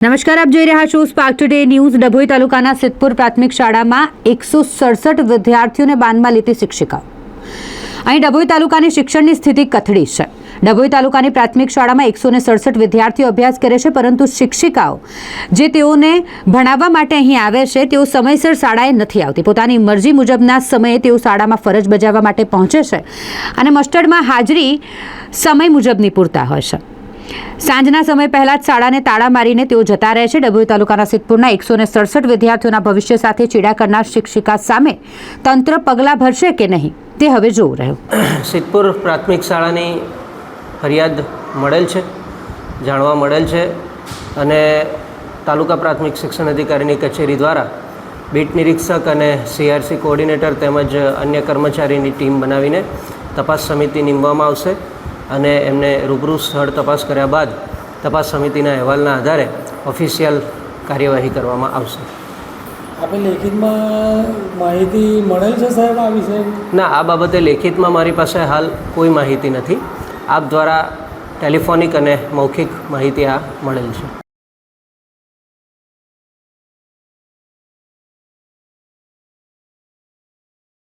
નમસ્કાર, આપ જોઈ રહ્યા છો સ્પાર્ક ટુડે ન્યૂઝ ડભોઈ તાલુકાના સિદ્ધપુર પ્રાથમિક શાળામાં એકસો સડસઠ વિદ્યાર્થીઓને બાનમાં લીધી શિક્ષિકાઓ અહીં ડભોઈ તાલુકાની શિક્ષણની સ્થિતિ કથળી છે. ડભોઈ તાલુકાની પ્રાથમિક શાળામાં એકસો ને સડસઠ વિદ્યાર્થીઓ અભ્યાસ કરે છે, પરંતુ શિક્ષિકાઓ જે તેઓને ભણાવવા માટે અહીં આવે છે, તેઓ સમયસર શાળાએ નથી આવતી. પોતાની મરજી મુજબના સમયે તેઓ શાળામાં ફરજ બજાવવા માટે પહોંચે છે અને મસ્ટર્ડમાં હાજરી સમય મુજબની પૂરતા હોય છે. સાંજના સમય પહેલા જ શાળાને તાળા મારીને તેઓ જતા રહે છે. ડભોઈ તાલુકાના સિદ્ધપુરના એકસો ને સડસઠ વિદ્યાર્થીઓના ભવિષ્ય સાથે ચીડા કરનાર શિક્ષિકા સામે તંત્ર પગલાં ભરશે કે નહીં? તે હવે જોવું રહ્યું. સિદ્ધપુર પ્રાથમિક શાળાની ફરિયાદ મળેલ છે, જાણવા મળેલ છે અને તાલુકા પ્રાથમિક શિક્ષણ અધિકારીની કચેરી દ્વારા બીટ નિરીક્ષક અને સીઆરસી કોઓર્ડિનેટર તેમજ અન્ય કર્મચારીની ટીમ બનાવીને તપાસ સમિતિ નીમવામાં આવશે. અને એમને રૂબરૂ સ્થળ તપાસ કર્યા બાદ તપાસ સમિતિના અહેવાલના આધારે ઓફિશિયલ કાર્યવાહી કરવામાં આવશે. આપણે લેખિતમાં માહિતી મળેલ છે સાહેબ આ વિશે? ના આ બાબતે લેખિતમાં મારી પાસે હાલ કોઈ માહિતી નથી. આપ દ્વારા ટેલિફોનિક અને મૌખિક માહિતી આ મળેલ છે.